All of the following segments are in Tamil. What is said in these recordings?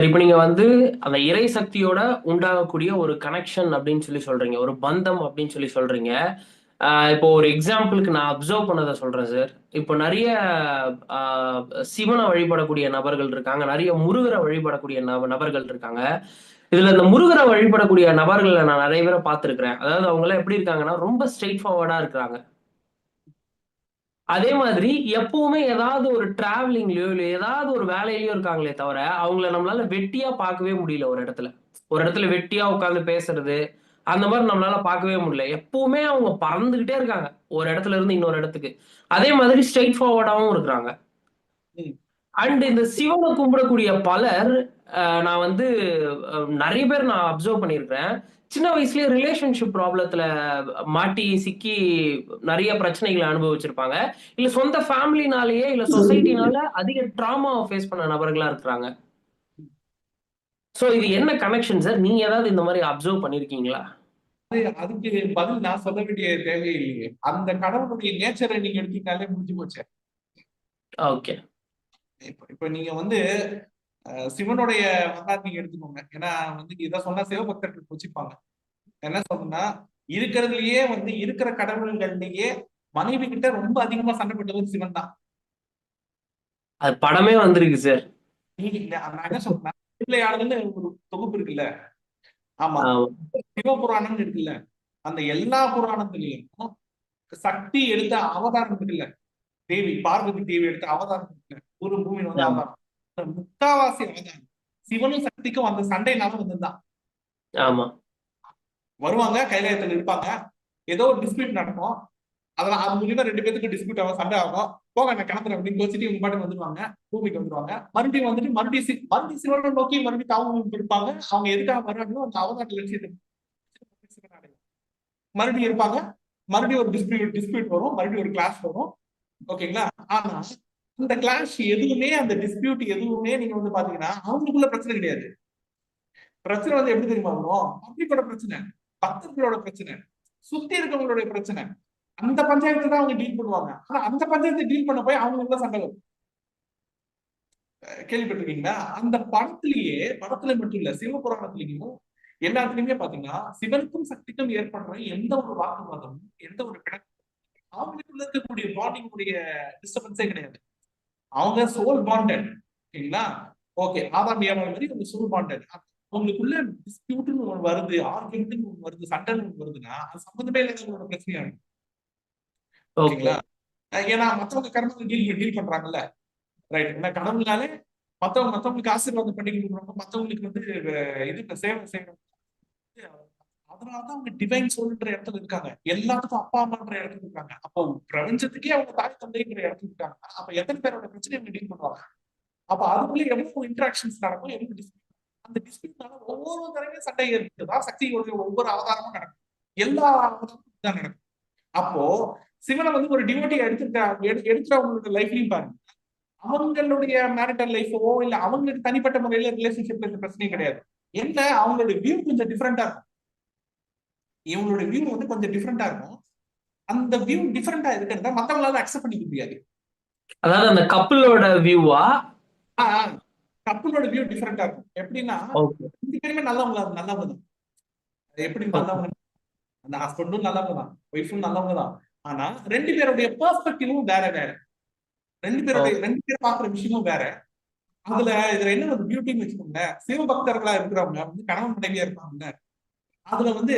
இப்போ நீங்க வந்து அந்த இறை சக்தியோட உண்டாகக்கூடிய ஒரு கனெக்ஷன் அப்படின்னு சொல்லி சொல்றீங்க. ஒரு பந்தம் அப்படின்னு சொல்லி சொல்றீங்க. இப்போ ஒரு எக்ஸாம்பிளுக்கு நான் அப்சர்வ் பண்ணதை சொல்றேன் சார் இப்போ நிறைய சிவனை வழிபடக்கூடிய நபர்கள் இருக்காங்க. நிறைய முருகரை வழிபடக்கூடிய நப- நபர்கள் இருக்காங்க. இதுல இந்த முருகரை வழிபடக்கூடிய நபர்களை நான் நிறைய பேரை பார்த்துருக்கிறேன். அதாவது அவங்க எல்லாம் எப்படி இருக்காங்கன்னா ரொம்ப ஸ்ட்ரெயிட் ஃபார்வர்டா இருக்கிறாங்க. அதே மாதிரி எப்பவுமே ஏதாவது ஒரு டிராவலிங்லயோ இல்ல ஏதாவது ஒரு வேலையிலயோ இருக்காங்களே தவிர அவங்கள நம்மளால வெட்டியா பார்க்கவே முடியல ஒரு இடத்துல. ஒரு இடத்துல வெட்டியா உட்கார்ந்து பேசுறது அந்த மாதிரி நம்மளால பார்க்கவே முடியல. எப்பவுமே அவங்க பறந்துகிட்டே இருக்காங்க. ஒரு இடத்துல இருந்து இன்னொரு இடத்துக்கு. அதே மாதிரி ஸ்ட்ரெயிட் ஃபார்வர்டாவும் இருக்கிறாங்க. அண்ட் இந்த சிவனை கும்பிடக்கூடிய பலர் நான் வந்து நிறைய பேர் நான் அப்சர்வ் பண்ணியிருக்கிறேன். சின்ன வயசுலயே ரிலேஷன்ஷிப் ப்ராப்ளத்துல மாட்டி சிக்கி நிறைய பிரச்சனைகளை அனுபவிச்சிருப்பாங்க. இல்ல சொந்த ஃபேமிலினாலேயே இல்ல சொசைட்டினால அதிக ட்ராமா ஃபேஸ் பண்ண நபர்களா இருக்கிறாங்க. சோ இது என்ன கனெக்ஷன் சார் நீங்க ஏதாவது இந்த மாதிரி அப்சர்வ் பண்ணிருக்கீங்களா? அது- அதுக்கு பதில் நான் சொல்ல வேண்டிய தேவையில்லையே. அந்த கடவுளுடைய நேச்சரை நீங்க எடுத்தீங்கனாலே முடிஞ்சு போச்சு. ஓகே இப்ப இப்ப நீங்க வந்து சிவனுடைய வரலாறு நீங்க எடுத்துக்கோங்க. ஏன்னா வந்து இதை சொன்னா சிவபக்தர்கள் கொச்சிப்பாங்க என்ன சொல்லணும்னா இருக்கிறதுலயே வந்து இருக்கிற கடவுள்கள்லயே மனைவி கிட்ட ரொம்ப அதிகமா சண்டை போட்டது சிவன் தான். அது படமே வந்திருக்கு சார். நான் என்ன பிள்ளையாளர்கள்னு ஒரு தொகுப்பு இருக்குல்ல. ஆமா. சிவபுராணம்னு இருக்குல்ல. அந்த எல்லா புராணத்திலையும் சக்தி எடுத்த அவதாரம் இருக்குல்ல. தேவி பார்வதி தேவி எடுத்த அவதாரம் இருக்குல்ல. ஒரு பூமியில வந்து. அவதாரம். முக்காவாசி அவதாரம் சிவனும் சக்திக்கும் அந்த சண்டைனால வந்ததுதான் ஆமா. வருவாங்க கைலாயத்துல இருப்பாங்க ஏதோ ஒரு டிஸ்பியூட் நடக்கும். அதெல்லாம் அது மூலியமா ரெண்டு பேத்துக்கு டிஸ்பியூட் ஆகும் சண்டை ஆகும். போங்க நான் கிணத்துல அப்படின்னு கோச்சிட்டு இவங்க பாட்டுக்கு வந்துருவாங்க பூமிக்கு வந்துருவாங்க. மறுபடியும் வந்துட்டு மறுபடியும் மறுபடியும் சிவனை நோக்கி மறுபடியும் தாவும் இருப்பாங்க அவங்க எதுக்காக வர்றாங்களோ அந்த அவதார லட்சியத்தை மறுபடியும் இருப்பாங்க. மறுபடியும் ஒரு டிஸ்பியூட் டிஸ்பியூட் வரும். மறுபடியும் ஒரு கிளாஸ் வரும். ஓகேங்களா ஆனா இந்த கிளாஷ் எதுவுமே அந்த டிஸ்பியூட் எதுவுமே நீங்க வந்து பாத்தீங்கன்னா அவங்களுக்குள்ள பிரச்சனை கிடையாது. பிரச்சனை வந்து எப்படி தெரியுமா வரும்? பப்ளிக்கோட பிரச்சனை பக்தர்களோட பிரச்சனை சுத்தி இருக்கவங்களுடைய பிரச்சனை. அந்த பஞ்சாயத்து தான் அவங்க டீல் பண்ணுவாங்க. ஆனா அந்த பஞ்சாயத்தை டீல் பண்ண போய் அவங்களுக்குள்ள சண்டை வரும். கேள்விப்பட்டிருக்கீங்களா? அந்த படத்திலேயே படத்துல மட்டும் இல்ல சிவபுராணத்திலையும் எல்லாத்துலயுமே பாத்தீங்கன்னா சிவனுக்கும் சக்திக்கும் ஏற்படுற எந்த ஒரு வாக்குவாதமும் எந்த ஒரு பிணக்கும் அவங்களுக்குள்ள இருக்கக்கூடிய பாண்டிங் உடைய டிஸ்டர்பன்ஸே கிடையாது. அவங்க சோல் பாண்டட் ஓகேங்களா? ஓகே ஆதாம் ஏவாள் மாதிரி அவங்க சோல் பாண்டட் அவங்களுக்குள்ள டிஸ்பியூட்னு ஒன்று வருது ஆர்கியூமெண்ட்னு ஒன்று வருது சண்டைன்னு ஒன்று வருதுன்னா அது சம்மந்தமே இல்லாத ஒரு பிரச்சனையா? ஓகேங்களா? ஏன்னா மத்தவங்க கர்மத்தை டீல் டீல் பண்றாங்கல்ல. ரைட் ஏன்னா கடவுள்னாலே மத்தவங்க மத்தவங்களுக்கு ஆசீர்வாதம் பண்ணி கொடுக்குறவங்க மத்தவங்களுக்கு வந்து இது சேவை செய்யணும் அதனாலதான் அவங்க டிவைன் சோல்ன்ற இடத்துல இருக்காங்க. எல்லாத்துக்கும் அப்பா அம்மான்ற இடத்துல இருக்காங்க. அப்போ பிரபஞ்சத்துக்கே அவங்க தாய் தந்தைங்கிற இடத்துல இருக்காங்க. அப்ப எத்தனை பேரோட பிரச்சனையை அவங்க டீல் பண்ணுவாங்க? அப்ப அதுக்குள்ளே எவ்வளவு இன்ட்ராக்ஷன்ஸ் நடக்கும் எவ்வளவு டிஸ்பியூட் அந்த டிஸ்பியூட்னால ஒவ்வொரு தடவையும் சண்டை ஏற்பட்டுதான் சக்தியோடைய ஒவ்வொரு அவதாரமும் நடக்கும். எல்லா அவதாரமும் தான் நடக்கும். அப்போ சிவனை வந்து ஒரு டிவோட்டி எடுத்துட்டா எடு- எடுக்கிறவங்களோட லைஃப்லயும் பாருங்க. அவங்களுடைய மேரிட்டல் லைஃபோ இல்ல அவங்களுக்கு தனிப்பட்ட முறையில ரிலேஷன்ஷிப்ல இந்த பிரச்சனையும் கிடையாது. என்ன? அவங்களோட வியூ கொஞ்சம் டிஃப்ரெண்டா இருக்கும். இவங்களோட வியூ வந்து கொஞ்சம் டிஃப்ரெண்டா இருக்கும். அந்த வியூ டிஃப்ரெண்டா இருக்கிறத மத்தவங்களால அக்செப்ட் பண்ணிக்க முடியாது. அதாவது அந்த கப்பலோட வியூவா கப்பலோட வியூ டிஃப்ரெண்டா இருக்கும். எப்படின்னா ரெண்டு பேருமே நல்லவங்க நல்லவங்க தான். எப்படி நல்லவங்க? அந்த ஹஸ்பண்டும் நல்லவங்க தான். ஒய்ஃபும் நல்லவங்க தான். ஆனா ரெண்டு பேருடைய பெர்ஸ்பெக்டிவும் வேற வேற. ரெண்டு பேருடைய ரெண்டு பேர் பாக்குற விஷயமும் வேற. அதுல இதுல என்ன ஒரு பியூட்டின்னு வச்சுக்கோங்க சிவபக்தர்களா இருக்கிறவங்க வந்து கணவன் மனைவியா இருப்பாங்க அதுல வந்து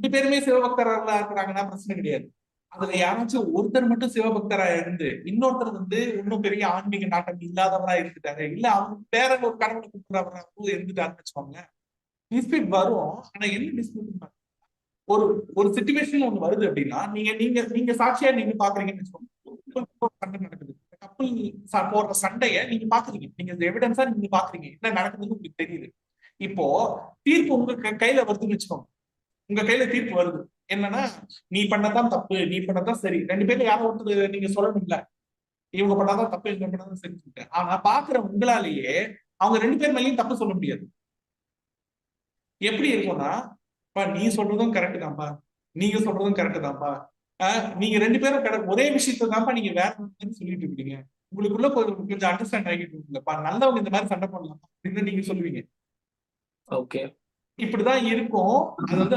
ரெண்டு பேருமே சிவபக்தர்களா இருக்கிறாங்கன்னா பிரச்சனை கிடையாது. அதுல யாராச்சும் ஒருத்தர் மட்டும் சிவபக்தரா இருந்து இன்னொருத்தர் வந்து இன்னும் பெரிய ஆன்மீக நாட்டம் இல்லாதவரா இருந்துட்டாரு. இல்ல அவங்க பேர ஒரு கடவுளை கூப்பிடுறவராகவும் இருந்துட்டாருன்னு வச்சுக்கோங்க டிஸ்பியூட் வரும். ஆனா என்ன டிஸ்பியூட் ஒரு ஒரு சுச்சுவேஷன் ஒண்ணு வருது அப்படின்னா நீங்க நீங்க நீங்க சாட்சியா நீங்க பாக்குறீங்கன்னு வச்சுக்கோங்க. சண்டை நடக்குது. கப்பல் போடுற சண்டைய நீங்க பாக்குறீங்க. நீங்க எவிடன்ஸா நீங்க பாக்குறீங்க. என்ன நடக்குதுன்னு உங்களுக்கு தெரியுது. இப்போ தீர்ப்பு உங்க க- கையில வருதுன்னு வச்சுக்கோங்க. உங்க கையில தீர்ப்பு வருது. என்னன்னா நீ பண்ணதான் தப்பு நீ பண்ணதான் சரி. ரெண்டு பேரும் யாரோ ஒருத்தர் நீங்க சொல்லணும்ல. இவங்க பண்ணாதான் தப்பு இவங்க பண்ணாதான் சரி ஆனா பாக்குற உங்களாலேயே அவங்க ரெண்டு பேர் மேலயும் தப்பு சொல்ல முடியாது. எப்படி இருக்கும்னா "பா, நீ சொல்றதும் கரெக்ட் தான்ப்பா. நீங்க சொல்றதும் கரெக்ட் தான்ப்பா. நீங்க ரெண்டு பேரும் கரெக்ட் ஒரே விஷயத்தை தான்ப்பா நீங்க வேற சொல்லிட்டு இருக்கீங்க. உங்களுக்குள்ள கொஞ்சம் கொஞ்சம் அண்டர்ஸ்டாண்ட் ஆகிட்டு இருக்குல்லப்பா நல்லவங்க இந்த மாதிரி சண்டை போடலாம். அப்படின்னு நீங்க சொல்லுவீங்க. ஓகே இப்படிதான் இருக்கும். அது வந்து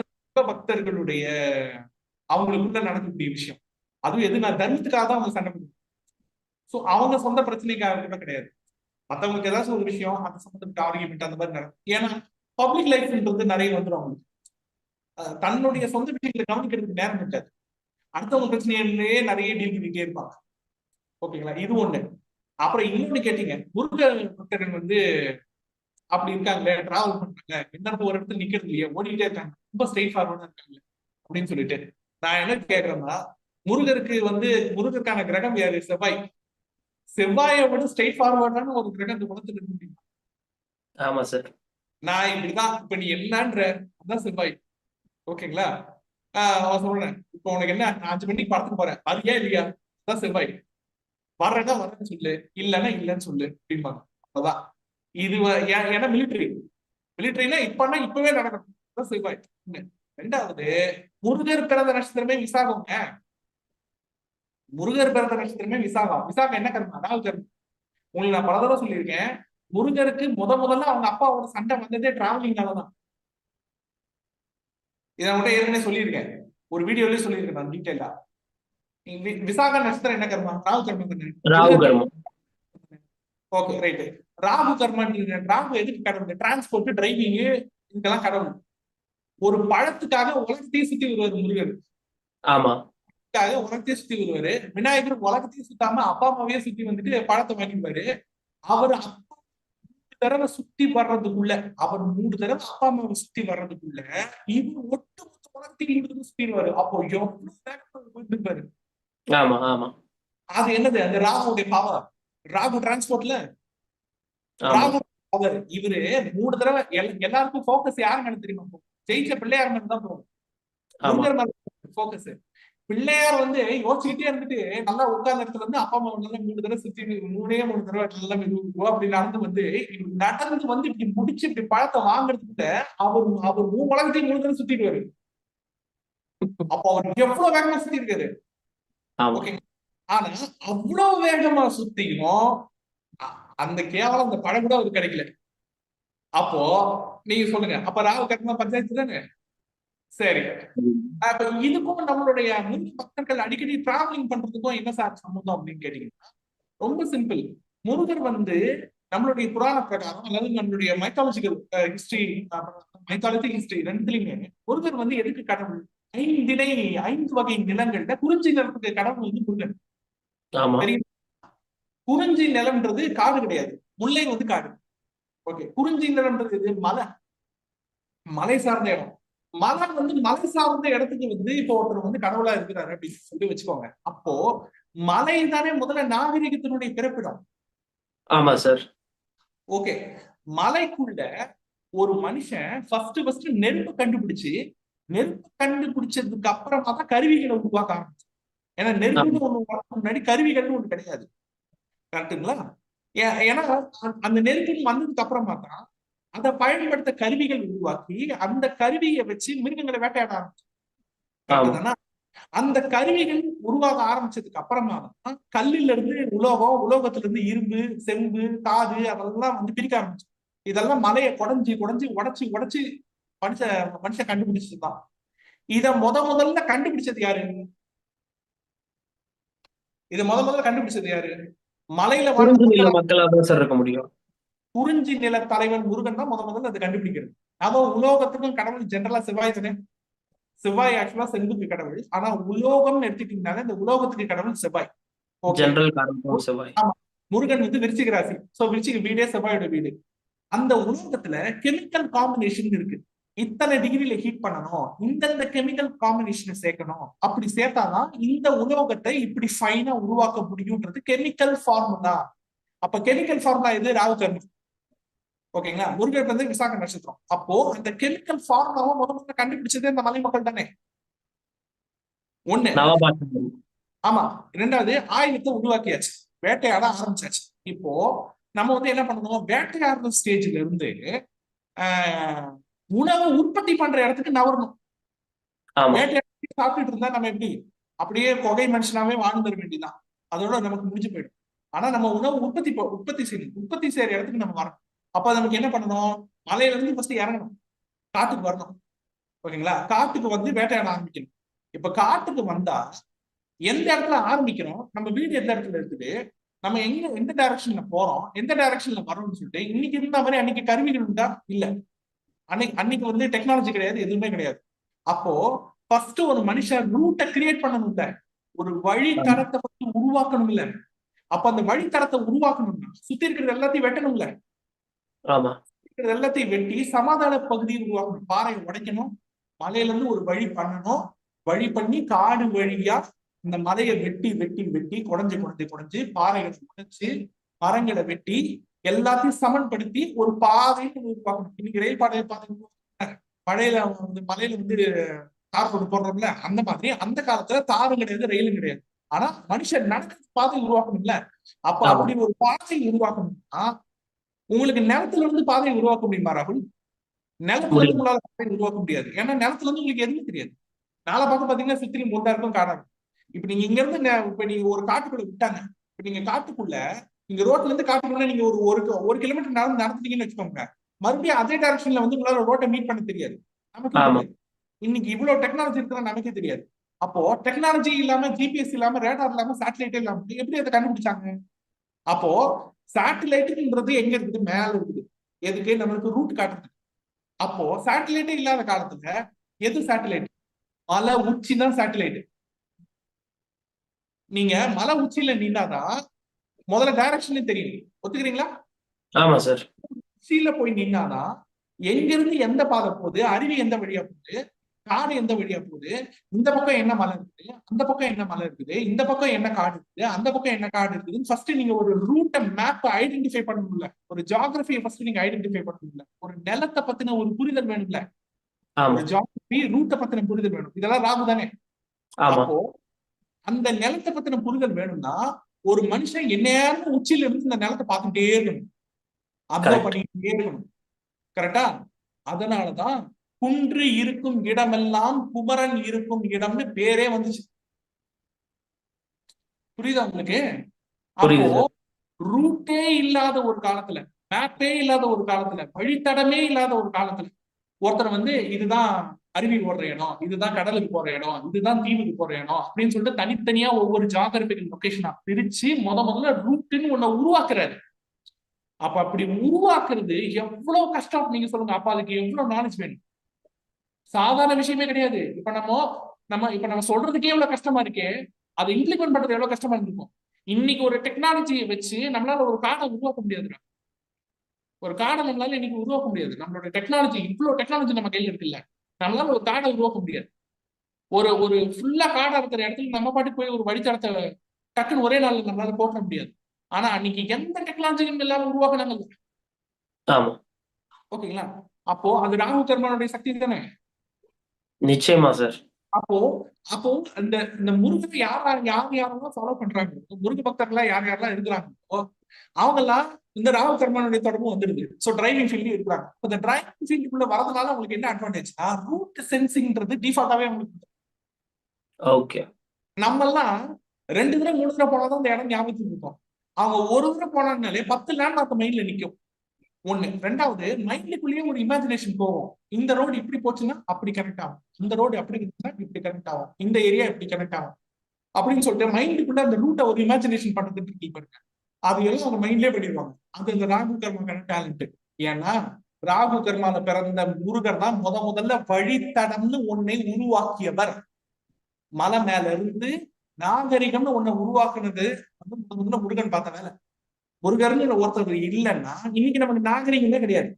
பக்தர்களுடைய அவங்களுக்குள்ள நடக்கக்கூடிய விஷயம். அதுவும் எது நான் தர்மத்துக்காக தான் அவங்க சண்டை சோ அவங்க சொந்த பிரச்சனைக்காக கூட கிடையாது. மத்தவங்களுக்கு ஏதாச்சும் ஒரு விஷயம் அந்த சம்பந்தப்பட்ட ஆர்கியூமெண்ட் அந்த மாதிரி நடக்கும். ஏன்னா பப்ளிக் லைஃப்ன்றது நிறைய வந்துடும் அவங்களுக்கு. தன்னுடைய சொந்த விஷயங்களை கவனிக்கிறதுக்கு நேரம் இருக்காது. அடுத்தவங்க பிரச்சனையிலேயே நிறைய டீல் பண்ணிட்டே இருப்பாங்க. ஓகேங்களா இது ஒண்ணு. அப்புறம் இன்னொன்னு கேட்டீங்க. முருக பக்தர்கள் வந்து அப்படி இருக்காங்களே டிராவல் பண்றாங்க எந்த ஒரு இடத்துல நிக்கிறது இல்லையே ஓடிட்டே இருக்காங்க ரொம்ப ஸ்ட்ரெயிட் ஃபார்வர்டா இருக்காங்க அப்படின்னு சொல்லிட்டு. நான் என்ன கேக்குறேன்னா முருகருக்கு வந்து முருகருக்கான கிரகம் யாரு? செவ்வாய். செவ்வாயை விட ஸ்ட்ரெயிட் ஃபார்வர்டான ஒரு கிரகம் உலகத்துல இருக்க முடியும்? ஆமா சார் நான் இப்படிதான் இப்ப நீ என்னன்ற அதான் செவ்வாய். ஓகேங்களா? ஆஹ் அவன் சொல்றேன். இப்போ உனக்கு என்ன? அஞ்சு மணிக்கு படத்துக்கு போறேன். வரியா இல்லையா? அதான் செவ்வாய். வர்றேன்னா வரேன்னு சொல்லு. இல்லைன்னா இல்லைன்னு சொல்லு அப்படிம்பாங்க. அதான் இது ஏன்னா மிலிட்டரி மிலிட்டரினா இப்பன்னா இப்பவே நடக்கணும் ஒண்ணு. ரெண்டாவது முருகர் பிறந்த நட்சத்திரமே விசாகம்ங்க. முருகர் பிறந்த நட்சத்திரமே விசாகம். விசாகம் என்ன கர்மம்? அதாவது கர்மம். உங்களுக்கு நான் பல தடவை சொல்லியிருக்கேன் முருகருக்கு முத முதல்ல அவங்க அப்பாவோட சண்டை வந்ததே டிராவலிங்னால தான். இதை மட்டும் ஏற்கனவே சொல்லியிருக்கேன். ஒரு வீடியோலயே சொல்லியிருக்கேன் நான் டீட்டெயிலா விசாக நட்சத்திரம் என்ன கர்மம்? ராகு கர்மம். ஓகே ரைட் ராகு கர்மன் ராகு எதுக்கு கடவுள் டிரான்ஸ்போர்ட் டிரைவிங் இதுக்கெல்லாம் கடவுள். ஒரு பழத்துக்காக உலகத்தையும் சுத்தி வருவார் முருகர் ஆமா. உலகத்தையும் சுத்தி வருவாரு. விநாயகர் உலகத்தையும் சுத்தாம அப்பா அம்மாவையே சுத்தி வந்துட்டு பழத்தை வாங்கிடுவாரு அவர் அப்பா மூணு தடவை சுத்தி வர்றதுக்குள்ள அவர் மூணு தடவை அப்பா அம்மாவை சுத்தி வர்றதுக்குள்ள இவர் ஒட்டு மொத்த உலகத்தையும் சுத்திடுவாரு அப்போ எவ்வளவு போயிட்டு இருப்பாரு? ஆமா ஆமா. அது என்னது? அந்த ராகுடைய பவர் ராகு டிரான்ஸ்போர்ட்ல ராகு பவர் இவரு மூணு தடவை எல்- எல்லாருக்கும் ஃபோக்கஸ் யாரு மேல தெரியுமா? ஜெயிச்ச பிள்ளையார் மேல தான் போகும். ஃபோக்கஸ் பிள்ளையார் வந்து யோசிச்சுக்கிட்டே இருந்துட்டு நல்லா உட்கார்ந்த இடத்துல இருந்து அப்பா அம்மா நல்லா மூணு தடவை சுத்தி மூணே மூணு தடவை நல்லா மெதுவா அப்படி நடந்து வந்து நடந்து வந்து இப்படி முடிச்சு இப்படி பழத்தை வாங்குறதுக்குள்ள அவர் அவர் மூணு உலகத்தையும் மூணு தடவை சுத்திடுவாரு. அப்போ அவர் எவ்வளவு வேகமா சுத்தி இருக்காரு ஆமா. ஓகே ஆனா அவ்வளவு வேகமா சுத்தியும் அந்த கேவலம் அந்த படம் கூட அவருக்கு கிடைக்கல. அப்போ நீங்க சொல்லுங்க. அப்ப ராகு கர்மா பஞ்சாயத்து தானே? சரி. அப்ப இதுக்கும் நம்மளுடைய முருக பக்தர்கள் அடிக்கடி டிராவலிங் பண்றதுக்கும் என்ன சார் சம்பந்தம் அப்படின்னு கேட்டீங்கன்னா ரொம்ப சிம்பிள் முருகர் வந்து நம்மளுடைய புராண பிரகாரம் அதாவது நம்மளுடைய மைத்தாலஜிக்கல் ஹிஸ்டரி மைத்தாலஜி ஹிஸ்டரி ரெண்டுலயுமே முருகர் வந்து எதுக்கு கடவுள்? ஐந்திணை ஐந்து வகை நிலங்கள்ல குறிஞ்சி நிலத்துக்கு கடவுள் வந்து முருகன். குறிஞ்சி நிலம்ன்றது காடு கிடையாது. முல்லை வந்து காடு. ஓகே. குறிஞ்சி நிலம்ன்றது இது மலை. மலை சார்ந்த இடம். மலை வந்து மலை சார்ந்த இடத்துக்கு வந்து இப்போ ஒருத்தர் வந்து கடவுளா இருக்கிறாரு அப்படின்னு சொல்லி வச்சுக்கோங்க. அப்போ மலை தானே முதல்ல நாகரிகத்தினுடைய பிறப்பிடம். ஆமா சார். ஓகே. மலைக்குள்ள ஒரு மனுஷன் ஃபர்ஸ்ட் ஃபர்ஸ்ட் நெருப்பு கண்டுபிடிச்சு நெருப்பு கண்டுபிடிச்சதுக்கு அப்புறமா தான் கருவிகளை உருவாக்க ஆரம்பிச்சு ஏன்னா நெருப்புன்னு ஒண்ணு முன்னாடி கருவிகள்னு ஒண்ணு கிடையாது. கரெக்டுங்களா ஏன்னா அந்த நெருப்புன்னு வந்ததுக்கு அப்புறமா தான் அதை பயன்படுத்த கருவிகள் உருவாக்கி அந்த கருவியை வச்சு மிருகங்களை வேட்டையாட ஆரம்பிச்சு? அந்த கருவிகள் உருவாக ஆரம்பிச்சதுக்கு அப்புறமா தான் கல்லில இருந்து உலோகம் உலோகத்துல இருந்து இரும்பு செம்பு தாது அதெல்லாம் வந்து பிரிக்க ஆரம்பிச்சு இதெல்லாம் மலையை குடைஞ்சு குடைஞ்சு உடைச்சு உடைச்சு மனுஷ மனுஷன் கண்டுபிடிச்சதுதான். இத முத முதல்ல கண்டுபிடிச்சது யாரு? இத முத முதல்ல கண்டுபிடிச்சது யாரு? மலையில குறிஞ்சி நில வாழ்ந்த மக்களா தான் சார் இருக்க முடியும். குறிஞ்சி நில தலைவன் முருகன் தான் முத முதல்ல அதை கண்டுபிடிக்கிறது. அவன் உலோகத்துக்கும் கடவுள் ஜெனரலா செவ்வாய் தானே? செவ்வாய் ஆக்சுவலா செம்புக்கு கடவுள். ஆனா உலோகம்னு எடுத்துக்கிட்டீங்கனால இந்த உலோகத்துக்கு கடவுள் செவ்வாய். செவ்வாய். முருகன் வந்து விருச்சிக ராசி. சோ விருச்சிக வீடே செவ்வாயோட வீடு. அந்த உலோகத்துல கெமிக்கல் காம்பினேஷன் இருக்கு. இத்தனை டிகிரில ஹீட் பண்ணணும் இந்தந்த கெமிக்கல் காம்பினேஷனை சேர்க்கணும் அப்படி சேர்த்தாதான் இந்த உலோகத்தை இப்படி ஃபைனா உருவாக்க முடியும்ன்றது கெமிக்கல் ஃபார்முலா அப்ப கெமிக்கல் ஃபார்முலா இது ராகு கர்மம் ஓகேங்களா? முருகன் வந்து விசாக நட்சத்திரம் அப்போ அந்த கெமிக்கல் ஃபார்முலாவை முத முதல்ல கண்டுபிடிச்சதே இந்த மலை மக்கள் தானே? ஒண்ணு. ஆமா. ரெண்டாவது ஆயுதத்தை உருவாக்கியாச்சு. வேட்டையாட ஆரம்பிச்சாச்சு. இப்போ நம்ம வந்து என்ன பண்ணணும்? வேட்டையாடுற ஸ்டேஜ்ல இருந்து ஆஹ், உணவை உற்பத்தி பண்ற இடத்துக்கு நவரணும் சாப்பிட்டுட்டு இருந்தா நம்ம எப்படி? அப்படியே கொகை மனுஷனாவே வாழ்ந்துட வேண்டியதான் அதோட நமக்கு முடிஞ்சு போயிடும். ஆனா நம்ம உணவு உற்பத்தி உற்பத்தி செய்யணும். உற்பத்தி செய்யற இடத்துக்கு நம்ம வரணும். அப்ப நமக்கு என்ன பண்ணணும்? மலையில இருந்து ஃபர்ஸ்ட் இறங்கணும். காட்டுக்கு வரணும். ஓகேங்களா? காட்டுக்கு வந்து வேட்டையாட ஆரம்பிக்கணும். இப்ப காட்டுக்கு வந்தா எந்த இடத்துல ஆரம்பிக்கிறோம்? நம்ம வீடு எந்த இடத்துல இருக்குது? நம்ம எங்க எந்த டைரக்ஷன்ல போறோம்? எந்த டைரக்ஷன்ல வரோம்னு சொல்லிட்டு இன்னைக்கு இருந்த மாதிரி அன்னைக்கு கருவிகள் உண்டா? இல்ல. அன்னைக்கு அன்னைக்கு வந்து டெக்னாலஜி கிடையாது எதுவுமே கிடையாது. அப்போ ஃபர்ஸ்ட் ஒரு மனுஷன் ரூட்டை கிரியேட் பண்ணணும் இல்ல ஒரு வழி தரத்தை வந்து உருவாக்கணும் இல்ல அப்ப அந்த வழித்தடத்தை உருவாக்கணும்னா சுத்தி இருக்கிறது எல்லாத்தையும் வெட்டணும்ல. ஆமா. இருக்கிறது எல்லாத்தையும் வெட்டி சமாதான பகுதியை உருவாக்கணும். பாறையை உடைக்கணும். மலையில இருந்து ஒரு வழி பண்ணணும். வழி பண்ணி காடு வழியா இந்த மலையை வெட்டி வெட்டி வெட்டி குடஞ்சு குடஞ்சு குடஞ்சு பாறைகளை உடைச்சு மரங்களை வெட்டி எல்லாத்தையும் சமன்படுத்தி ஒரு பாதைன்னு உருவாக்கணும். இன்னைக்கு ரயில் பாதையை பாத்தீங்கன்னா மழையில வந்து மலையில வந்து தார் கொண்டு போடுறோம்ல அந்த மாதிரி அந்த காலத்துல தாரும் கிடையாது ரயிலும் கிடையாது. ஆனா மனுஷன் நடக்கிற பாதை உருவாக்கணும்ல. அப்ப. அப்படி ஒரு பாதை உருவாக்கணும்னா உங்களுக்கு நிலத்துல இருந்து பாதையை உருவாக்க முடியுமா ராகுல்? நிலத்துல. இருந்து உங்களால பாதையை உருவாக்க முடியாது. ஏன்னா நிலத்துல இருந்து உங்களுக்கு எதுவுமே தெரியாது. நாளை பார்க்க பாத்தீங்கன்னா சுத்தி முண்டா இருக்கும் காடா இருக்கும். இப்ப நீங்க இங்க இருந்து இப்ப நீங்க ஒரு காட்டுக்குள்ள விட்டாங்க. இப்ப நீங்க காட்டுக்குள்ள நீங்க ரோட்ல இருந்து காட்டுக்குள்ள நீங்க ஒரு ஒரு ஒரு கிலோமீட்டர் நடந்து நடந்துட்டீங்கன்னு வச்சுக்கோங்க. மறுபடியும் அதே டைரக்ஷன்ல வந்து உங்களால ரோட்டை மீட் பண்ண தெரியாது. நமக்கு. இன்னைக்கு இவ்வளவு டெக்னாலஜி இருக்கிற நமக்கே தெரியாது. அப்போ டெக்னாலஜி இல்லாம ஜிபிஎஸ் இல்லாம ரேடார் இல்லாம சேட்டலைட்டே இல்லாம எப்படி அதை கண்டுபிடிச்சாங்க? அப்போ சேட்டலைட்டுன்றது எங்க இருக்குது? மேல இருக்குது. எதுக்கு? நம்மளுக்கு ரூட் காட்டுறது அப்போ சேட்டலைட்டே இல்லாத காலத்துல எது சேட்டலைட் மலை உச்சி தான் சேட்டலைட் நீங்க மலை உச்சியில நின்னாதான் முதல்ல டைரக்ஷனே தெரியும். ஒத்துக்கிறீங்களா? ஆமா சார் உச்சியில போய் நின்னாதான் எங்க இருந்து எந்த பாதை போகுது அருவி எந்த வழியா போகுது காடு எந்த வழியா போகுது இந்த பக்கம் என்ன மலை இருக்குது அந்த பக்கம் என்ன மலை இருக்குது இந்த பக்கம் என்ன காடு இருக்குது அந்த பக்கம் என்ன காடு இருக்குதுன்னு ஃபர்ஸ்ட் நீங்க ஒரு ரூட்டை மேப் ஐடென்டிஃபை பண்ணணும்ல. ஒரு ஜியாகிரபியை ஃபர்ஸ்ட் நீங்க ஐடென்டிஃபை பண்ணணும்ல. ஒரு நிலத்தை பத்தின ஒரு புரிதல் வேணும்ல. ஜியாகிரபி ரூட்டை பத்தின புரிதல் வேணும். இதெல்லாம் ராகு தானே? அப்போ அந்த நிலத்தை பத்தின புரிதல் வேணும்னா ஒரு மனுஷன் எந்நேரமும் உச்சியில இருந்து இந்த நிலத்தை பார்த்துட்டே இருக்கணும். அப்சர்வ். பண்ணிக்கிட்டே இருக்கணும். கரெக்டா அதனாலதான் குன்று இருக்கும் இடமெல்லாம் குமரன் இருக்கும் இடம்னு பேரே வந்துச்சு. புரியுதா உங்களுக்கு? அப்போ ரூட்டே இல்லாத ஒரு காலத்துல மேப்பே இல்லாத ஒரு காலத்துல வழித்தடமே இல்லாத ஒரு காலத்துல ஒருத்தர் வந்து இதுதான் அருவி ஓடுற இடம் இதுதான் கடலுக்கு போற இடம் இதுதான் தீவுக்கு போற இடம் அப்படின்னு சொல்லிட்டு தனித்தனியா ஒவ்வொரு ஜாகிரபிக்கல் லொகேஷனா பிரிச்சு முத முதல்ல ரூட்டுன்னு ஒண்ண உருவாக்குறாரு. அப்ப அப்படி உருவாக்குறது எவ்வளவு கஷ்டம் நீங்க சொல்லுங்க. அப்ப அதுக்கு எவ்வளவு நாலேஜ் வேணும்? சாதாரண விஷயமே கிடையாது. இப்ப நம்ம நம்ம இப்ப நம்ம சொல்றதுக்கே எவ்வளவு கஷ்டமா இருக்கே அதை இம்ப்ளிமெண்ட் பண்றது எவ்வளவு கஷ்டமா இருந்திருக்கும்? இன்னைக்கு ஒரு டெக்னாலஜியை வச்சு நம்மளால ஒரு காடை உருவாக்க முடியாது ஒரு காடை நம்மளால இன்னைக்கு உருவாக்க முடியாது. நம்மளோட டெக்னாலஜி இவ்வளவு டெக்னாலஜி நம்ம கையில இருக்குல்ல. நம்மளால ஒரு காடை உருவாக்க முடியாது. ஒரு ஒரு ஃபுல்லா காடா இருக்கிற இடத்துல நம்ம பாட்டுக்கு போய் ஒரு வழித்தடத்தை டக்குன்னு ஒரே நாள்ல நம்மளால போட்ட முடியாது. ஆனா அன்னைக்கு எந்த டெக்னாலஜியும் இல்லாம உருவாக்குனாங்க ஆமா. ஓகேங்களா? அப்போ அது ராகு கர்மனுடைய சக்தி தானே? நிச்சயமா சார் அப்போ அப்போ அந்த இந்த முருகனை யார் யார் யார் யாரெல்லாம் ஃபாலோ பண்றாங்க முருக பக்தர்கள்லாம் யார் யாரெல்லாம் இருக்கிறாங்களோ அவங்க எல்லாம் இந்த ராகு கர்மனுடைய தொடர்பு வந்துடுது. சோ டிரைவிங் ஃபீல்டு இருக்கிறாங்க இந்த டிரைவிங் ஃபீல்டுக்குள்ள வரதுனால உங்களுக்கு என்ன அட்வான்டேஜ்னா ரூட் சென்சிங்ன்றது டிஃபால்ட்டாவே உங்களுக்கு ஓகே நம்ம எல்லாம் ரெண்டு தடவை மூணு தடவை போனாதான் அந்த இடம் ஞாபகத்துக்கு இருக்கும். அவங்க ஒரு தடவை போனாங்கனாலே பத்து லேண்ட் மைண்ட்ல நிக்கும். ஒண்ணு. ரெண்டாவது மைண்ட்லுக்குள்ளேயே ஒரு இமேஜினேஷன் போகும். இந்த ரோடு இப்படி போச்சுன்னா அப்படி கனெக்ட் ஆகும். இந்த ரோடு அப்படி இருந்துச்சுன்னா இப்படி கனெக்ட் ஆகும். இந்த ஏரியா இப்படி கனெக்ட் ஆகும். அப்படின்னு சொல்லிட்டு மைண்டுக்குள்ள அந்த ரூட்டை ஒரு இமேஜினேஷன் பண்றதுக்கு பாருங்க. அது எல்லாம் அவங்க மைண்ட்லயே பண்ணிடுவாங்க அது இந்த ராகு கர்மாக்கான டேலண்ட் ஏன்னா ராகு கர்மால பிறந்த முருகர் தான் முத முதல்ல வழித்தடம்னு ஒன்னை உருவாக்கியவர். மலை மேல இருந்து நாகரிகம்னு ஒண்ணை உருவாக்குனது வந்து முத முதல்ல முருகன் பார்த்த வேலை. முருகர்னு ஒருத்தர் இல்லைன்னா இன்னைக்கு நமக்கு நாகரிகமே கிடையாது.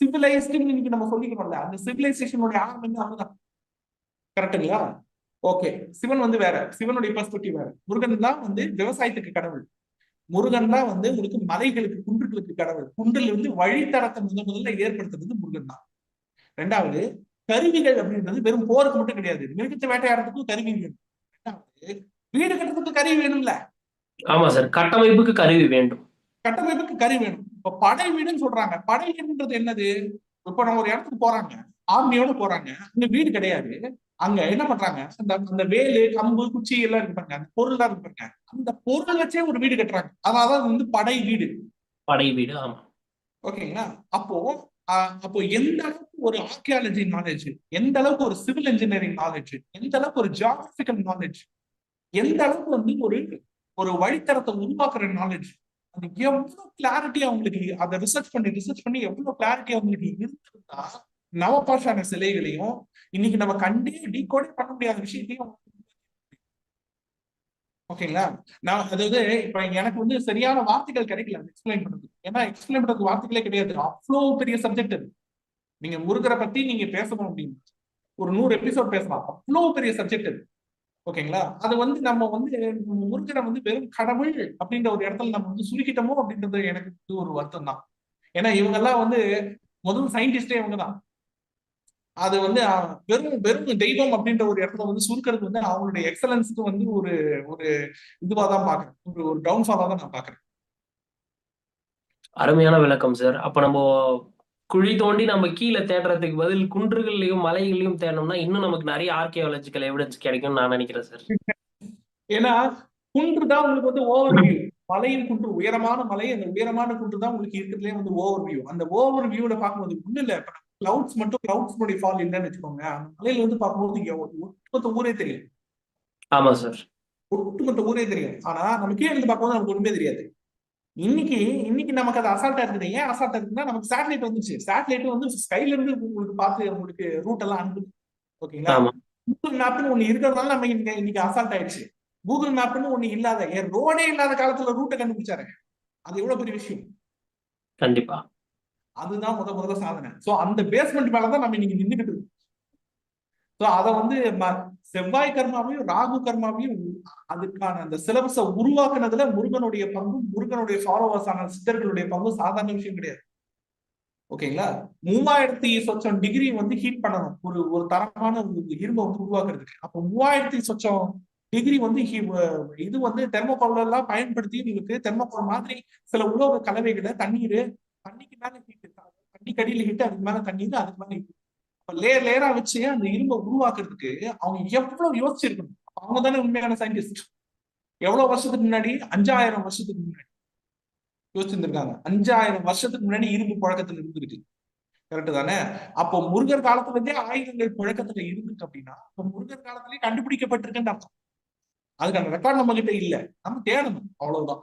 சிவிலைஸ்டுன்னு இன்னைக்கு நம்ம சொல்லிக்கிறோம்ல அந்த சிவிலைசேஷனுடைய ஆரம்பமே அவங்கதான். கரெக்டுங்களா ஓகே சிவன் வந்து வேற. சிவனுடைய பெர்ஸ்பெக்டிவ் வேற. முருகன் தான் வந்து விவசாயத்துக்கு கடவுள். முருகன் தான் வந்து உங்களுக்கு மலைகளுக்கு குன்றுகளுக்கு கடவுள். குன்றில் இருந்து வழித்தடத்தை முத முதல்ல ஏற்படுத்துறது முருகன் தான். ரெண்டாவது கருவிகள் அப்படின்றது வெறும் போருக்கு மட்டும் கிடையாது. மிருகத்தை வேட்டையாடுறதுக்கும் கருவி வேணும். ரெண்டாவது வீடு கட்டுறதுக்கு கருவி வேணும்ல. ஆமா சார் கட்டமைப்புக்கு கருவி வேண்டும். கட்டமைப்புக்கு கருவி வேணும். இப்ப படை வீடுன்னு சொல்றாங்க. படை வீடுன்றது என்னது? இப்ப நம்ம ஒரு இடத்துக்கு போறாங்க. ஆர்மியோட போறாங்க. அங்க வீடு கிடையாது. அங்க என்ன பண்றாங்க? அந்த அந்த வேலு கம்பு குச்சி எல்லாம் இருக்கு பாருங்க. அந்த பொருள் இருக்கு பாருங்க. அந்த பொருள் வச்சே ஒரு வீடு கட்டுறாங்க. அதாவது அது வந்து படை வீடு. படை வீடு ஆமா. ஓகேங்களா? அப்போ அப்போ எந்த அளவுக்கு ஒரு ஆர்கியாலஜி நாலேஜ் எந்த அளவுக்கு ஒரு சிவில் இன்ஜினியரிங் நாலேஜ் எந்த அளவுக்கு ஒரு ஜியாகிரபிக்கல் நாலேஜ் எந்த அளவுக்கு வந்து ஒரு ஒரு வழித்தரத்தை உருவாக்குற நாலேஜ் அது எவ்வளவு கிளாரிட்டி அவங்களுக்கு அதை ரிசர்ச் பண்ணி ரிசர்ச் பண்ணி எவ்வளவு கிளாரிட்டி அவங்களுக்கு இருந்திருந்தா நவபாஷான சிலைகளையும் இன்னைக்கு நம்ம கண்டே டீகோடே பண்ண முடியாத விஷயத்தையும் ஓகேங்களா? நான் அதாவது இப்ப எனக்கு வந்து சரியான வார்த்தைகள் கிடைக்கல எக்ஸ்பிளைன் பண்றது ஏன்னா எக்ஸ்பிளைன் பண்றதுக்கு வார்த்தைகளே கிடையாது. அவ்வளோ பெரிய சப்ஜெக்ட் அது. நீங்க முருகரை பத்தி நீங்க பேசணும் அப்படின்னு. ஒரு நூறு எபிசோட் பேசலாம். அவ்வளோ பெரிய சப்ஜெக்ட் அது. ஓகேங்களா? அது வந்து நம்ம வந்து முருகனை வந்து வெறும் கடவுள் அப்படின்ற ஒரு இடத்துல நம்ம வந்து சுருக்கிட்டோமோ அப்படின்றது எனக்கு ஒரு வருத்தம் தான் ஏன்னா இவங்க எல்லாம் வந்து முதல் சயின்டிஸ்டே இவங்க தான் அது வந்து வெறும் வெறும் தெய்வம் அப்படின்ற ஒரு இடத்துல வந்து சுருக்கிறது வந்து அவங்களுடைய எக்ஸலன்ஸ்க்கு வந்து ஒரு ஒரு இதுவா தான் பாக்குறேன். ஒரு ஒரு டவுன்ஃபாலா தான் நான் பாக்குறேன். அருமையான விளக்கம் சார் அப்ப நம்ம குழி தோண்டி நம்ம கீழே தேடுறதுக்கு பதில் குன்றுகள்லயும் மலைகள்லயும் தேடணும்னா இன்னும் நமக்கு நிறைய ஆர்கியாலஜிக்கல் எவிடன்ஸ் கிடைக்கும்னு நான் நினைக்கிறேன் சார் ஏன்னா குன்று தான் உங்களுக்கு வந்து ஓவர் வியூ மலையின் குன்று உயரமான மலை அந்த உயரமான குன்று தான் உங்களுக்கு இருக்கிறதுலே வந்து ஓவர் வியூ அந்த ஓவர் வியூல பார்க்கும்போது ஒண்ணு இல்ல. இப்ப கிளவுட்ஸ் மட்டும் கிளவுட்ஸ் ஃபால் இல்லைன்னு வச்சுக்கோங்க. அந்த மலையில வந்து பார்க்கும்போது இங்க ஒட்டுமொத்த ஊரே தெரியும். ஆமா சார் ஒட்டுமொத்த ஊரே தெரியும். ஆனா நம்ம கீழே இருந்து பார்க்கும்போது நமக்கு ஒண்ணுமே தெரியாது. இன்னைக்கு இன்னைக்கு நமக்கு அது அசால்ட்டா இருக்குது? ஏன் அசால்ட்டா இருக்குன்னா நமக்கு சேட்டலைட் வந்துச்சு சேட்டலைட் வந்து ஸ்கைல இருந்து உங்களுக்கு பார்த்து உங்களுக்கு ரூட் எல்லாம் அனுப்புது. ஓகேங்களா கூகுள் மேப்னு ஒண்ணு இருக்கிறதுனால நம்ம இன்னைக்கு இன்னைக்கு அசால்ட் ஆயிடுச்சு. கூகுள் மேப்னு ஒண்ணு இல்லாத என் ரோடே இல்லாத காலத்துல ரூட்டை கண்டுபிடிச்சாரு. அது எவ்வளவு பெரிய விஷயம்? கண்டிப்பா. அதுதான் முத முதல்ல சாதனை. சோ அந்த பேஸ்மெண்ட் மேலதான் நம்ம இன்னைக்கு நின்றுகிட்டு இருக்கோம். சோ அத வந்து செவ்வாய் கர்மாவையும் ராகு கர்மாவையும் அதுக்கான அந்த சிலபஸை உருவாக்குனதுல முருகனுடைய பங்கும் முருகனுடைய ஃபாலோவர்ஸ் ஆன சித்தர்களுடைய பங்கும் சாதாரண விஷயம் கிடையாது. ஓகேங்களா மூவாயிரத்தி சொச்சம் டிகிரி வந்து ஹீட் பண்ணணும். ஒரு ஒரு தரமான ஒரு இரும்பை வந்து உருவாக்குறதுக்கு. அப்போ மூவாயிரத்தி சொச்சம் டிகிரி வந்து இது வந்து தெர்மோகால் எல்லாம் பயன்படுத்தி உங்களுக்கு தெர்மோகால் மாதிரி சில உலோக கலவைகளை தண்ணீர் தண்ணிக்கு மேல ஹீட் அடிக்கடியில் அடியில அதுக்கு மேல தண்ணீர் அதுக்கு மேல இப்ப லேயர் லேயரா வச்சு அந்த இரும்பை உருவாக்குறதுக்கு அவங்க எவ்வளவு யோசிச்சிருக்கணும்? அவங்க தானே உண்மையான சயின்டிஸ்ட் எவ்வளவு வருஷத்துக்கு முன்னாடி? அஞ்சாயிரம் வருஷத்துக்கு முன்னாடி. யோசிச்சிருந்திருக்காங்க. அஞ்சாயிரம் வருஷத்துக்கு முன்னாடி இரும்பு புழக்கத்துல இருந்திருக்கு கரெக்ட் தானே? அப்போ முருகர் காலத்துல இருந்தே ஆயுதங்கள் புழக்கத்துல இருந்துருக்கு அப்படின்னா இப்ப முருகர் காலத்திலேயே கண்டுபிடிக்கப்பட்டிருக்குன்னு அர்த்தம். அதுக்கான ரெக்கார்ட் நம்ம கிட்ட இல்ல. நம்ம தேடணும். அவ்வளவுதான்.